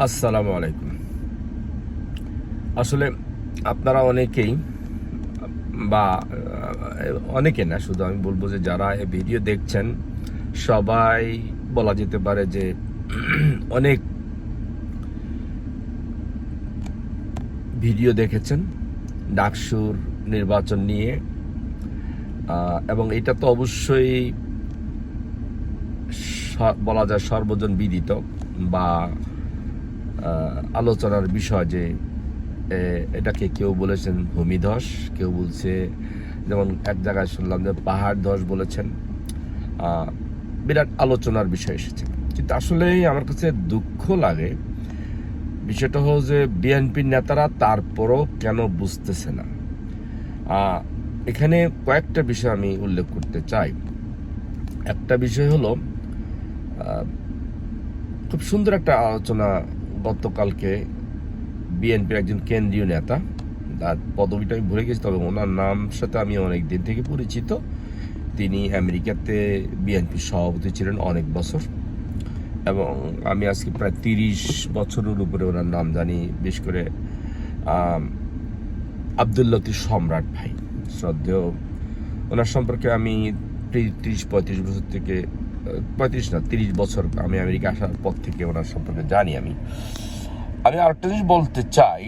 আসসালামু আলাইকুম। আসলে আপনারা অনেকেই বা অনেকে না, শুধু আমি বলব যে যারা এই ভিডিও দেখছেন, সবাই বলা যেতে পারে যে অনেক ভিডিও দেখেছেন ডাকসুর নির্বাচন নিয়ে। এবং এটা তো অবশ্যই বলা যায় সর্বজন বিদিত বা আলোচনার বিষয় যে এটাকে কেউ বলেছেন ভূমিধস, কেউ বলছে, যেমন এক জায়গায় শুনলাম যে পাহাড় ধস বলেছেন। বিরাট আলোচনার বিষয় এসেছে। কিন্তু আসলে আমার কাছে দুঃখ লাগে, বিষয়টা হল যে বিএনপির নেতারা তারপরও কেন বুঝতেছে না। এখানে কয়েকটা বিষয় আমি উল্লেখ করতে চাই। একটা বিষয় হলো খুব সুন্দর একটা আলোচনা গতকালকে বিএনপির একজন কেন্দ্রীয় নেতা, তার পদবিটা আমি ভুলে গেছি, তবে ওনার নাম সাথে আমি অনেক দিন থেকে পরিচিত। তিনি আমেরিকাতে বিএনপির সভাপতি ছিলেন অনেক বছর। এবং আমি আজকে প্রায় তিরিশ বছরের উপরে ওনার নাম জানি, বিশেষ করে আব্দুল লতিফ সম্রাট ভাই। শ্রদ্ধেয়, ওনার সম্পর্কে আমি তিরিশ, পঁয়ত্রিশ বছর থেকে পঁয়ত্রিশ না তিরিশ বছর আমি আমেরিকা আসার পর থেকে ওনার সম্পর্কে জানি আমি। আমি আরেকটা জিনিস বলতে চাই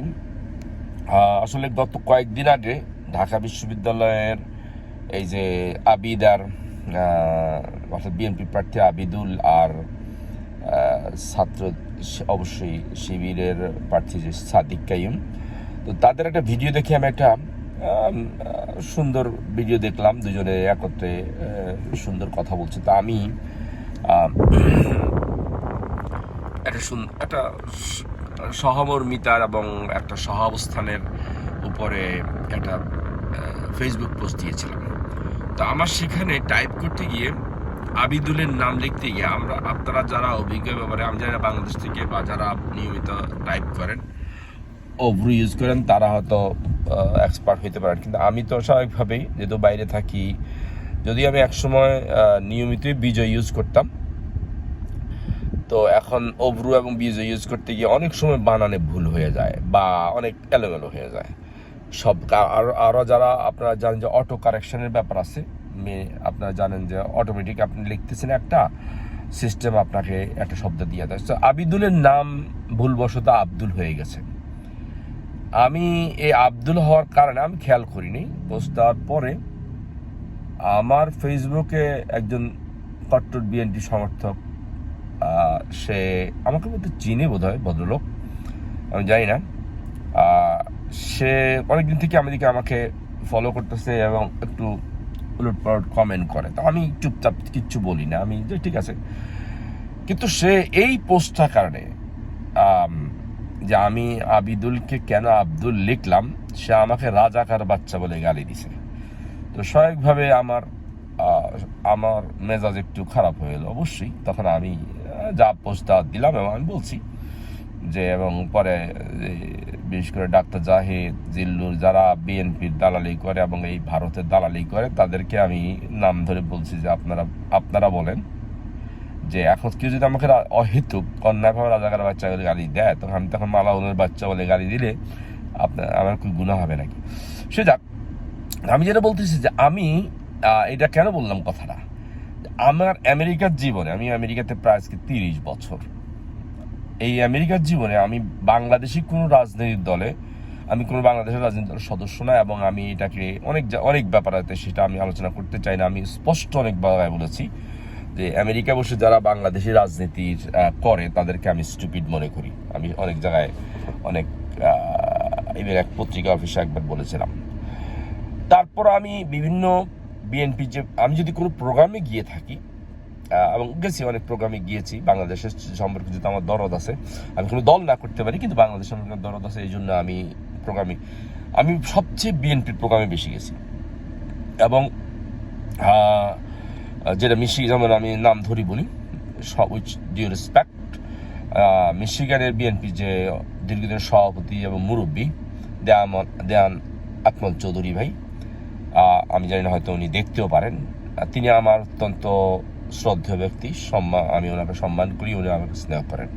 আসলে গত কয়েকদিন আগে ঢাকা বিশ্ববিদ্যালয়ের এই যে আবিদার আহ, অর্থাৎ বিএনপি প্রার্থী আবিদুল আর ছাত্র অবশ্যই শিবিরের প্রার্থী যে সাদিক কাইম তো তাদের একটা ভিডিও দেখে আমি একটা সুন্দর ভিডিও দেখলাম, দুজনে একত্রে সুন্দর কথা বলছে। তো আমি একটা একটা সহমর্মিতার এবং একটা সহাবস্থানের উপরে একটা ফেসবুক পোস্ট দিয়েছিলাম। তো আমার সেখানে টাইপ করতে গিয়ে আবিদুলের নাম লিখতে গিয়ে আমরা আপনারা যারা অভিজ্ঞ ব্যাপারে, আমি যারা বাংলাদেশ থেকে বা যারা নিয়মিত টাইপ করেন ওভরু ইউজ করেন, তারা হয়তো এক্সপার্ট হইতে পারেন। কিন্তু আমি তো স্বাভাবিকভাবেই যেহেতু বাইরে থাকি, যদি আমি একসময় নিয়মিতই বিজয় ইউজ করতাম, তো এখন ওভরু এবং বিজয় ইউজ করতে গিয়ে অনেক সময় বানানে ভুল হয়ে যায় বা অনেক এলোমেলো হয়ে যায়। সব আর আরও আরও যারা আপনারা জানেন যে অটো কারেকশনের ব্যাপার আছে, মে- আপনারা জানেন যে অটোমেটিক আপনি লিখতেছেন একটা সিস্টেম আপনাকে একটা শব্দ দিয়ে দেয়। তো আবিদুলের নাম ভুলবশত আব্দুল হয়ে গেছে। আমি এই আব্দুল হওয়ার কারণে আমি খেয়াল করিনি। পোস্ট দেওয়ার পরে আমার ফেসবুকে একজন কট্টর বিএনপি সমর্থক সে আমাকে বলতে চিনি বোধ হয় ভদ্রলোক, আমি জানি না। সে অনেকদিন থেকে আমাদেরকে আমাকে ফলো করতেছে এবং একটু উলট পালট কমেন্ট করে। তো আমি চুপচাপ কিচ্ছু বলি না, আমি যে ঠিক আছে। কিন্তু সে এই পোস্টটার কারণে যে আমি আবিদুলকে কেন আব্দুল লিখলাম, সে আমাকে রাজাকার বাচ্চা বলে গালি দিছে। তো স্বাভাবিকভাবে আমার আমার মেজাজ একটু খারাপ হয়ে গেলো অবশ্যই। তখন আমি যা পোস্টটা দিলাম এবং আমি বলছি যে, এবং পরে বিশেষ করে ডাক্তার জাহিদ, জিল্লুর যারা বিএনপির দালালি করে এবং এই ভারতের দালালি করে, তাদেরকে আমি নাম ধরে বলছি যে আপনারা আপনারা বলেন। যে এখন কেউ যদি আমাকে অহেতুক অন্যায়ভাবে রাজাকার বাচ্চা বলে গালি দেয়, তখন আমি তখন মালা মালাউনের বাচ্চা বলে গালি দিলে আপনার আমার কি গুণা হবে নাকি? সে যাক, আমি যেটা বলতেছি যে আমি এটা কেন বললাম কথাটা? আমার আমেরিকার জীবনে, আমি আমেরিকাতে প্রায় আজকে তিরিশ বছর। এই আমেরিকার জীবনে আমি বাংলাদেশি কোনো রাজনৈতিক দলে, আমি কোনো বাংলাদেশের রাজনৈতিক দলের সদস্য না এবং আমি এটাকে অনেক অনেক ব্যাপারাতে সেটা আমি আলোচনা করতে চাই না। আমি স্পষ্ট অনেক বলেছি। যে আমেরিকা বসে যারা বাংলাদেশি রাজনীতির করে, তাদেরকে আমি স্টুপিড মনে করি। আমি অনেক জায়গায় অনেক ইভেন এক পত্রিকা অফিসে একবার বলেছিলাম। তারপর আমি বিভিন্ন বিএনপি যে, আমি যদি কোনো প্রোগ্রামে গিয়ে থাকি এবং গেছি, অনেক প্রোগ্রামে গিয়েছি, বাংলাদেশের সম্পর্কে যেহেতু আমার দরদ আছে, আমি কোনো দল না করতে পারি, কিন্তু বাংলাদেশ সম্পর্কে দরদ আছে, এই জন্য আমি প্রোগ্রামে আমি সবচেয়ে বিএনপির প্রোগ্রামে বেশি গেছি। এবং যেটা মিশি যেমন আমি নাম ধরি বলি উইচ ডিউ রেসপেক্ট মিশিগানের বিএনপি যে দীর্ঘদিনের সভাপতি এবং মুরব্বী দেয়ান দেয়ান আকমল চৌধুরী ভাই আমি জানি না হয়তো উনি দেখতেও পারেন। তিনি আমার অত্যন্ত শ্রদ্ধেয় ব্যক্তি সম্মান আমি ওনাকে সম্মান করি, উনি আমাকে স্নেহ করেন।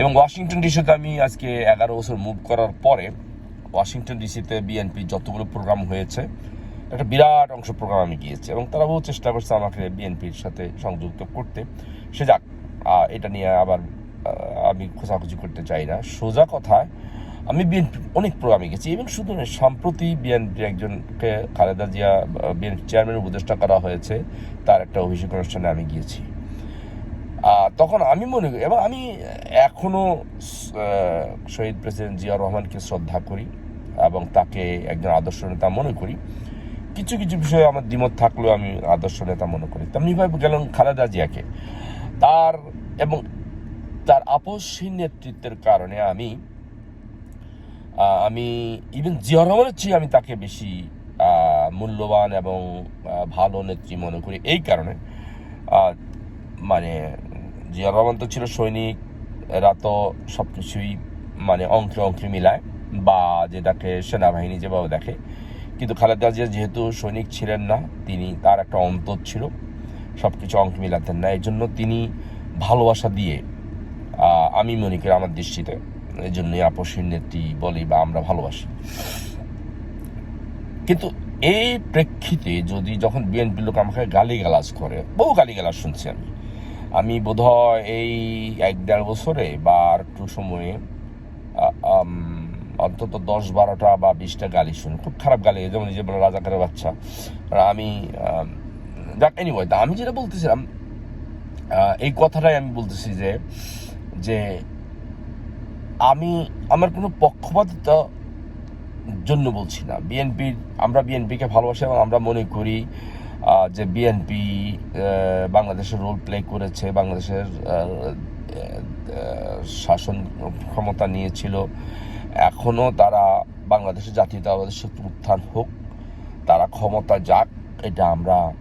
এবং ওয়াশিংটন ডিসিতে আমি আজকে এগারো বছর মুভ করার পরে, ওয়াশিংটন ডিসিতে বিএনপি যতগুলো প্রোগ্রাম হয়েছে একটা বিরাট অংশ প্রোগ্রাম আমি গিয়েছি এবং তারা বহু চেষ্টা করছে আমাকে বিএনপির সাথে সংযুক্ত করতে। সে যাক এটা নিয়ে আবার আমি খোঁজাখুঁজি করতে চাই না। সোজা কথায় আমি বিএনপি অনেক প্রোগ্রামে গেছি এবং শুধু নয়, সম্প্রতি বিএনপির একজনকে খালেদা জিয়া বিএনপি চেয়ারম্যান উপদেষ্টা করা হয়েছে তার একটা অভিষেক অনুষ্ঠানে আমি গিয়েছি। তখন আমি মনে করি এবং আমি এখনও শহীদ প্রেসিডেন্ট জিয়া রহমানকে শ্রদ্ধা করি এবং তাকে একজন আদর্শ নেতা মনে করি। কিছু কিছু বিষয়ে আমার দ্বিমত থাকলেও আমি আদর্শ নেতা মনে করি। তেমনিভাবে গেলাম খালেদা জিয়াকে। তার এবং তার আপসহীন নেতৃত্বের কারণে আমি আমি ইভেন জিয়া রহমানের চেয়ে আমি তাকে বেশি মূল্যবান এবং ভালো নেত্রী মনে করি। এই কারণে মানে জিয়া রহমান তো ছিল সৈনিক, এরা তো সব কিছুই মানে অঙ্কে অঙ্কে মিলায় বা যেটাকে সেনাবাহিনী যেভাবে দেখে। কিন্তু খালেদা জিয়া যেহেতু সৈনিক ছিলেন না, তিনি তার একটা অন্তর ছিল সব কিছু অঙ্ক মিলাতেন না। এই জন্য তিনি ভালোবাসা দিয়ে আমি মনে করি আমার দৃষ্টিতে এই জন্যই আপসীর নেত্রী বলি বা আমরা ভালোবাসি। কিন্তু এই প্রেক্ষিতে যদি যখন বিএনপি লোক আমাকে গালি গালাজ করে, বহু গালি গালাজ শুনছি আমি আমি বোধহয় এই এক দেড় বছরে বা আর একটু সময়ে অন্তত দশ বারোটা বা বিশটা গালি শুনি, খুব খারাপ গালি যেমন যে বলে রাজাকারের বাচ্চা। আমি যাক এনিওয়ে আমি যেটা বলতেছিলাম এই কথাটাই আমি বলতেছি যে যে আমি, আমার কোনো পক্ষপাতিতা জন্য বলছি না। বিএনপির আমরা বিএনপিকে ভালোবাসি এবং আমরা মনে করি যে বিএনপি বাংলাদেশের রোল প্লে করেছে, বাংলাদেশের শাসন ক্ষমতা নিয়েছিল। এখনও তারা বাংলাদেশের জাতীয়তাবাদের শক্তি উত্থান হোক, তারা ক্ষমতা যাক, এটা আমরা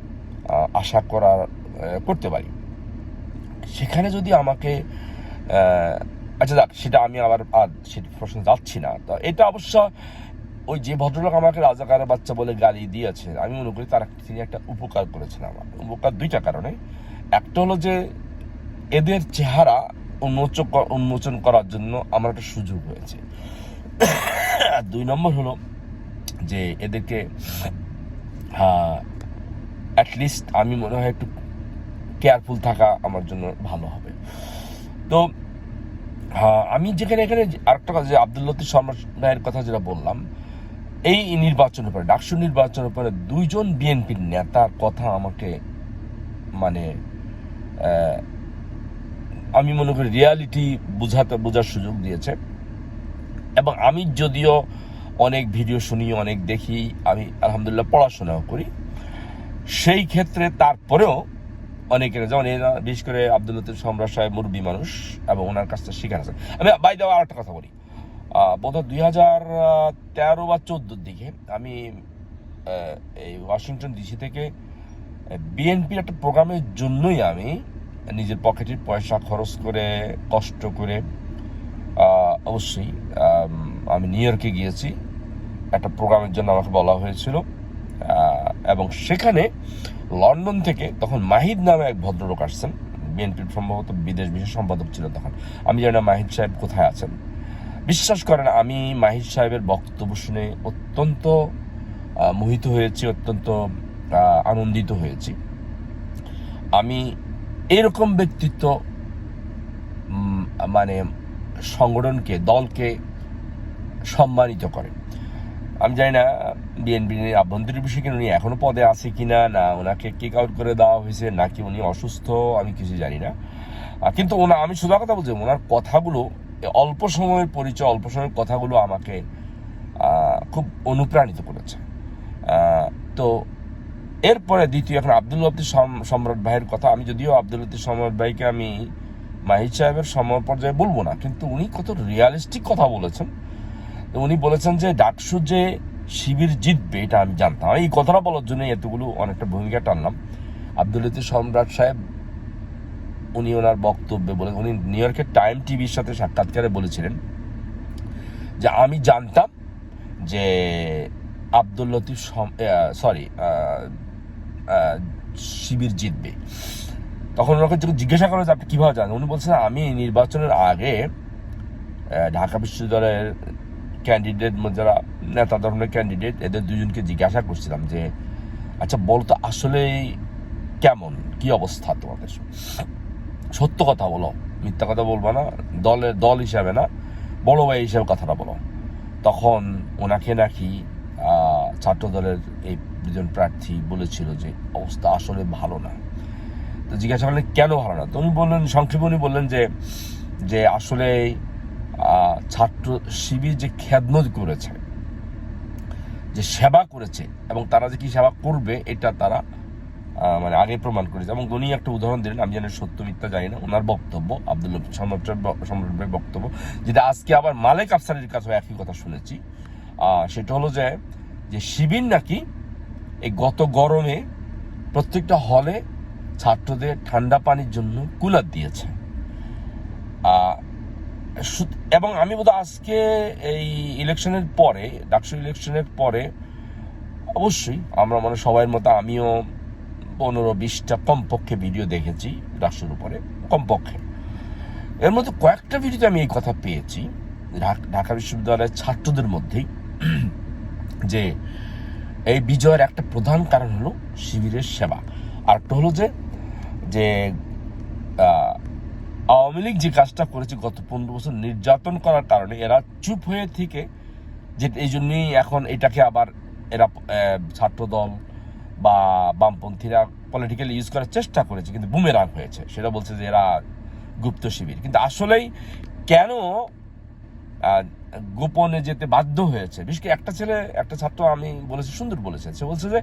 আশা করার করতে পারি। সেখানে যদি আমাকে আচ্ছা যাক, সেটা আমি আবার, আর প্রশ্ন যাচ্ছি না। তো এটা অবশ্য ওই যে ভদ্রলোক আমাকে রাজাকারের বাচ্চা বলে গালি দিয়েছে, আমি মনে করি তার তিনি একটা উপকার করেছেন আমার। উপকার দুইটা কারণে। একটা হলো যে এদের চেহারা উন্মোচন ক- উন্মোচন করার জন্য আমার একটা সুযোগ হয়েছে। দুই নম্বর হলো যে এদেরকে অ্যাটলিস্ট আমি মনে হয় একটু কেয়ারফুল থাকা আমার জন্য ভালো হবে। তো আমি যেখানে এখানে আরেকটা কথা যে আব্দুল লতিফ সম্রাট ভাইয়ের কথা যেটা বললাম, এই নির্বাচনের পরে ডাকসু নির্বাচনের পরে দুইজন বিএনপির নেতার কথা আমাকে মানে আমি মনে করি রিয়ালিটি বুঝাতে, বোঝার সুযোগ দিয়েছে। এবং আমি যদিও অনেক ভিডিও শুনি, অনেক দেখি, আমি আলহামদুলিল্লাহ পড়াশোনাও করি। সেই ক্ষেত্রে তারপরেও অনেকের, যেমন বিশেষ করে আব্দুল লতিফ সম্রাট সাহেব মুরব্বী মানুষ এবং ওনার কাছ থেকে শিখার আছে আমি বাই দেওয়া আর একটা কথা বলি। বোধহয় দুই হাজার তেরো বা চোদ্দোর দিকে আমি এই ওয়াশিংটন ডিসি থেকে বিএনপির একটা প্রোগ্রামের জন্যই আমি নিজের পকেটের পয়সা খরচ করে, কষ্ট করে অবশ্যই, আমি নিউ ইয়র্কে গিয়েছি। একটা প্রোগ্রামের জন্য আমাকে বলা হয়েছিল। এবং সেখানে লন্ডন থেকে তখন মাহিদ নামে এক ভদ্রলোক আসছেন। বিএনপির সম্ভবত বিদেশ বিশেষ সম্পাদক ছিল তখন। আমি জানি না মাহিদ সাহেব কোথায় আছেন। বিশ্বাস করেন, আমি মাহিদ সাহেবের বক্তব্য শুনে অত্যন্ত মোহিত হয়েছি, অত্যন্ত আনন্দিত হয়েছি। আমি এরকম ব্যক্তিত্ব মানে সংগঠনকে, দলকে সম্মানিত করে আমি জানি না, বিএনপি আভ্যন্তরীণ বিষয়ে উনি এখনও পদে আছে কিনা, না না ওনাকে কিক আউট করে দেওয়া হয়েছে, নাকি উনি অসুস্থ, আমি কিছু জানি না। কিন্তু ওনা, আমি সোজা কথা বলছি, ওনার কথাগুলো, অল্প সময়ের পরিচয়, অল্প সময়ের কথাগুলো আমাকে খুব অনুপ্রাণিত করেছে। তো এরপরে দ্বিতীয় এখন আব্দুল লতিফ সম- সম্রাট ভাইয়ের কথা, আমি যদিও আব্দুল লতিফ সম্রাট ভাইকে আমি মাহিদ সাহেবের সময় পর্যায়ে বলব না, কিন্তু উনি কত রিয়ালিস্টিক কথা বলেছেন। উনি বলেছেন যে ডাকসু যে শিবির জিতবে, এটা আমি জানতাম। এই কথাটা বলার জন্য এতগুলো অনেকটা ভূমিকা টানলাম। আব্দুল লতিফ সম্রাট সাহেব, উনি ওনার বক্তব্যে বলে উনি নিউ ইয়র্কের টাইম টিভির সাথে সাক্ষাৎকারে বলেছিলেন যে আমি জানতাম যে আব্দুল লতিফ সরি শিবির জিতবে। তখন ওনাকে যখন জিজ্ঞাসা করা যে আপনি কীভাবে জানেন, উনি বলছেন আমি নির্বাচনের আগে ঢাকা বিশ্ববিদ্যালয়ের ক্যান্ডিডেট যারা নেতা ধরনের ক্যান্ডিডেট এদের দুজনকে জিজ্ঞাসা করছিলাম যে আচ্ছা বলতো আসলেই কেমন? কি অবস্থা তোমাদের? সত্য কথা বলো, মিথ্যা কথা বলব না দলের দল হিসাবে না, বড় ভাই হিসাবে কথাটা বলো। তখন ওনাকে নাকি ছাত্র দলের এই দুজন প্রার্থী বলেছিল যে, অবস্থা আসলে ভালো না। তো জিজ্ঞাসা করলেন, কেন ভালো না? তো উনি বললেন, সংক্ষেপে উনি বললেন যে যে আসলে ছাত্র শিবির যে খেদমত করেছে, যে সেবা করেছে এবং তারা যে কি সেবা করবে, এটা তারা মানে আগে প্রমাণ করেছে এবং উনি একটা উদাহরণ দিলেন, আমি জানি সত্য মিথ্যা জানি না ওনার বক্তব্য, আব্দুল সম্রাট সম্রাট বক্তব্য, যেটা আজকে আবার মালেক আফসারের কাছে একই কথা শুনেছি সেটা হলো যে যে শিবির নাকি এই গত গরমে প্রত্যেকটা হলে ছাত্রদের ঠান্ডা পানির জন্য কুলার দিয়েছে। এবং আমি বোধহয় আজকে এই ইলেকশনের পরে, ডাকসু ইলেকশনের পরে অবশ্যই আমরা মানে সবাই মতো আমিও পনেরো বিশটা কমপক্ষে ভিডিও দেখেছি ডাকসুর উপরে, কমপক্ষে। এর মধ্যে কয়েকটা ভিডিওতে আমি এই কথা পেয়েছি ঢাক- বিশ্ববিদ্যালয়ের ছাত্রদের মধ্যেই, যে এই বিজয়ের একটা প্রধান কারণ হলো শিবিরের সেবা। আর একটা হলো যে যে আওয়ামী লীগ যে কাজটা করেছে গত পনেরো বছর নির্যাতন করার কারণে, এরা চুপ হয়ে থেকে যে, এই জন্যই এখন এটাকে আবার এরা ছাত্রদল বা বামপন্থীরা পলিটিক্যালি ইউজ করার চেষ্টা করেছে, কিন্তু বুমেরাং হয়েছে। সেটা বলছে যে, এরা গুপ্ত শিবির। কিন্তু আসলেই কেন গোপনে যেতে বাধ্য হয়েছে? বিশেষ করে একটা ছেলে, একটা ছাত্র আমি বলেছি, সুন্দর বলেছে। সে বলছে যে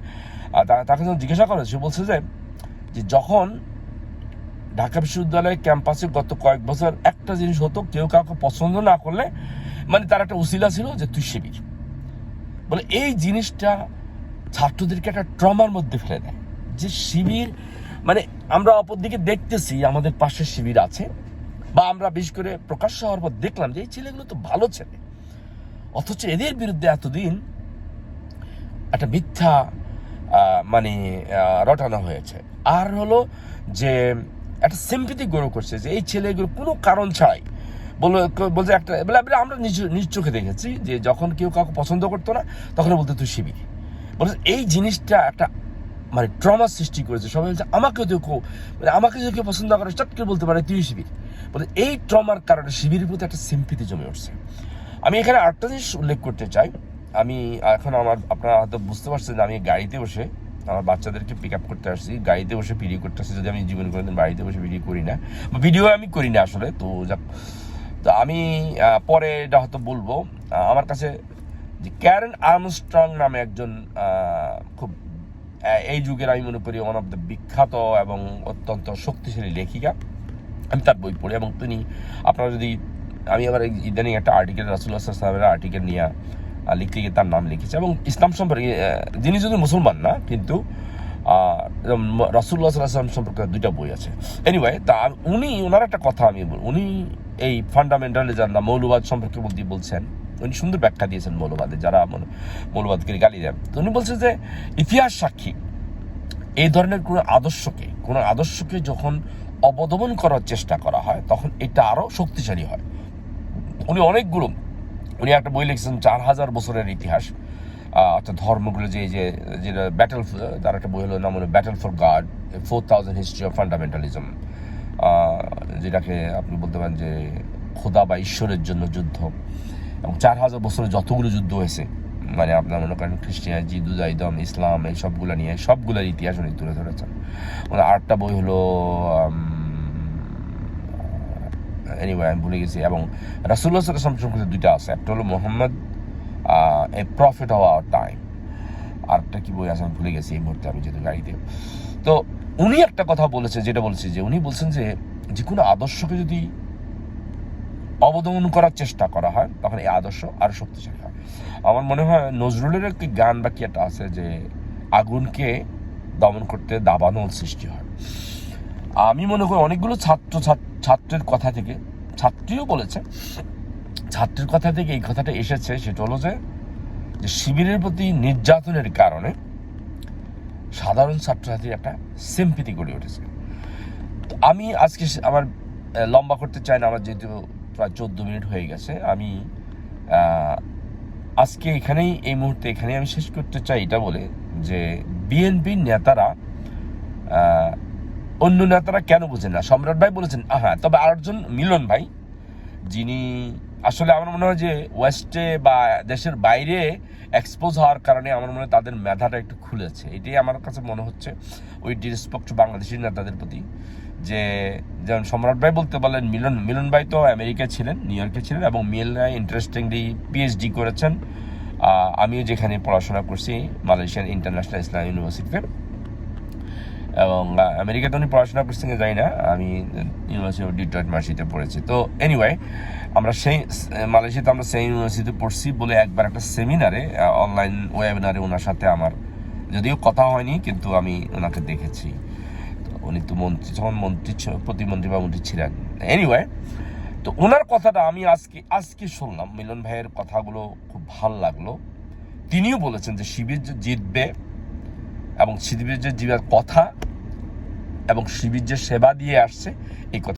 তাকে যখন জিজ্ঞাসা করা, সে বলছে যে যখন ঢাকা বিশ্ববিদ্যালয় ক্যাম্পাসে গত কয়েক বছর একটা জিনিস হতো, কেউ কাউকে পছন্দ না করলে মানে তার একটা উসিলা ছিল যে তুই শিবির বলে এই জিনিসটা ছাত্রদেরকে একটা ট্রমার মধ্যে ফেলে দেয়। যে শিবির মানে আমরা অপরদিকে দেখতেছি, আমাদের পাশে শিবির আছে, বা আমরা বিশেষ করে প্রকাশ্য হওয়ার পর দেখলাম যে এই ছেলেগুলো তো ভালো ছেলে। অথচ এদের বিরুদ্ধে এতদিন একটা মিথ্যা মানে রটানো হয়েছে। আর হলো যে একটা সিম্পিতি গ্রো করছে যে এই ছেলেগুলো কোনো কারণ ছাড়াই। বলে বলছে একটা, বলে আমরা নিজ নিজ চোখে দেখেছি যে যখন কেউ কাউকে পছন্দ করতো না, তখন বলতে, তুই শিবির। বলছে, এই জিনিসটা একটা মানে ট্রমা সৃষ্টি করেছে। সবাই বলছে, আমাকেও তো কেউ মানে আমাকে যদি কেউ পছন্দ করে, চট করে বলতে পারে, তুই শিবির। বলে, এই ট্রমার কারণে শিবিরের প্রতি একটা সিম্পিতি জমে উঠছে। আমি এখানে আরেকটা জিনিস উল্লেখ করতে চাই। আমি এখন আমার, আপনারা হয়তো বুঝতে পারছেন যে আমি গাড়িতে বসে আমার বাচ্চাদেরকে পিক আপ করতে আসছি। গাড়িতে বসে ভিডিও করতে আসছি। যদি আমি জীবন কোনোদিন বাড়িতে বসে ভিডিও করি না ভিডিও আমি করি না আসলে, তো যাক। তো আমি পরে এটা হয়তো বলব। আমার কাছে যে ক্যারেন আর্মস্ট্রং নামে একজন খুব এই যুগের আমি মনে করি ওয়ান অফ দ্য বিখ্যাত এবং অত্যন্ত শক্তিশালী লেখিকা। আমি তার বই পড়ি এবং তিনি, আপনারা যদি, আমি এই ইদানিং একটা আর্টিকেল রাসুল্লাহ সাল্লামের আর্টিকেল নিয়ে লিখতে গিয়ে তার নাম লিখেছে এবং ইসলাম সম্পর্কে যিনি যদি মুসলমান না, কিন্তু রাসুল্লাহ সাল্লাম সম্পর্কে দুইটা বই আছে। এনিওয়ে তা উনি ওনার একটা কথা আমি উনি এই ফান্ডামেন্টালিজম না মৌলবাদ সম্পর্কে বলতে বলছেন, উনি সুন্দর ব্যাখ্যা দিয়েছেন মৌলবাদে, যারা মৌলবাদকে গালি দেন। তো উনি বলছেন যে, ইতিহাস সাক্ষী, এই ধরনের কোনো আদর্শকে কোনো আদর্শকে যখন অবদমন করার চেষ্টা করা হয়, তখন এটা আরও শক্তিশালী হয়। উনি অনেকগুলো উনি একটা বই লিখেছেন, চার হাজার বছরের ইতিহাস। অর্থাৎ ধর্মগুলো যে যে, যেটা ব্যাটেল তার একটা বই হলো, নাম হলো battle for God four thousand history of fundamentalism যেটাকে আপনি বলতে পারেন যে, খোদা বা ঈশ্বরের জন্য যুদ্ধ। এবং চার হাজার বছরে যতগুলো যুদ্ধ হয়েছে মানে আপনার মনে করেন খ্রিস্টিয়ান জিদুজাইদম ইসলাম, এই সবগুলো নিয়ে সবগুলোর ইতিহাস উনি তুলে ধরেছেন। ওনার আরেকটা বই হলো এনিওয়ে আমি ভুলে গেছি। এবং রাসুল্লাহ সাল্লাম সম্পর্কে দুইটা আছে। একটা হলো Muhammad a prophet of our time আরেকটা কি বই আছে, আমি ভুলে গেছি এই মুহূর্তে, আমি যেহেতু গাড়িতে। তো উনি একটা কথা বলেছে, যেটা বলছি যে, উনি বলছেন যে যে কোনো আদর্শকে যদি অবদমন করার চেষ্টা করা হয়, তখন এই আদর্শ আরও শক্তিশালী হয়। আমার মনে হয় নজরুলের একটি গান বা কি একটা আছে যে, আগুনকে দমন করতে দাবানল সৃষ্টি হয়। আমি মনে করি অনেকগুলো ছাত্র ছাত- ছাত্রের কথা থেকে, ছাত্রীও বলেছে। ছাত্রের কথা থেকে এই কথাটা এসেছে, সেটা হলো যে শিবিরের প্রতি নির্যাতনের কারণে সাধারণ ছাত্রছাত্রীর একটা সিম্পিতি গড়ে উঠেছে। আমি আজকে আমার লম্বা করতে চাই না, আমার যেহেতু প্রায় চোদ্দ মিনিট হয়ে গেছে, আমি আজকে এখানেই, এই মুহূর্তে এখানেই আমি শেষ করতে চাই এটা বলে যে, বিএনপির নেতারা অন্য নেতারা কেন বোঝেন না? সম্রাট ভাই বলেছেন হ্যাঁ তবে আরেকজন মিলন ভাই, যিনি আসলে আমার মনে হয় যে ওয়েস্টে বা দেশের বাইরে এক্সপোজ হওয়ার কারণে আমার মনে হয় তাদের মেধাটা একটু খুলেছে। এটাই আমার কাছে মনে হচ্ছে ওই ডিরেসপেক্ট বাংলাদেশি নেতাদের প্রতি, যে যেমন সম্রাট ভাই বলতে পারলেন, মিলন মিলন ভাই তো আমেরিকায় ছিলেন, নিউ ইয়র্কে ছিলেন, এবং মিলন ভাই ইন্টারেস্টিংলি পিএইচডি করেছেন। আমিও যেখানে পড়াশোনা করছি মালয়েশিয়ান ইন্টারন্যাশনাল ইসলাম ইউনিভার্সিটিতে এবং আমেরিকাতে উনি পড়াশোনা করছেন জানি না, আমি ইউনিভার্সিটি অফ ডিট্রয়েট মার্সিতে পড়েছি। তো এনিওয়ে আমরা সেই, মালয়েশিয়াতে আমরা সেই ইউনিভার্সিটিতে পড়ছি বলে একবার একটা সেমিনারে অনলাইন ওয়েবিনারে ওনার সাথে আমার, যদিও কথা হয়নি, কিন্তু আমি ওনাকে দেখেছি। তো উনি তো মন্ত্রী, যখন মন্ত্রী প্রতিমন্ত্রী বা মন্ত্রী ছিলেন। এনিওয়ে তো ওনার কথাটা আমি আজকে আজকে শুনলাম। মিলন ভাইয়ের কথাগুলো খুব ভালো লাগল। তিনিও বলেছেন যে শিবির জিতবে এবং শিবির যে জিতার কথা এবং শিবির যে সেবা দিয়ে আসছে এই কথা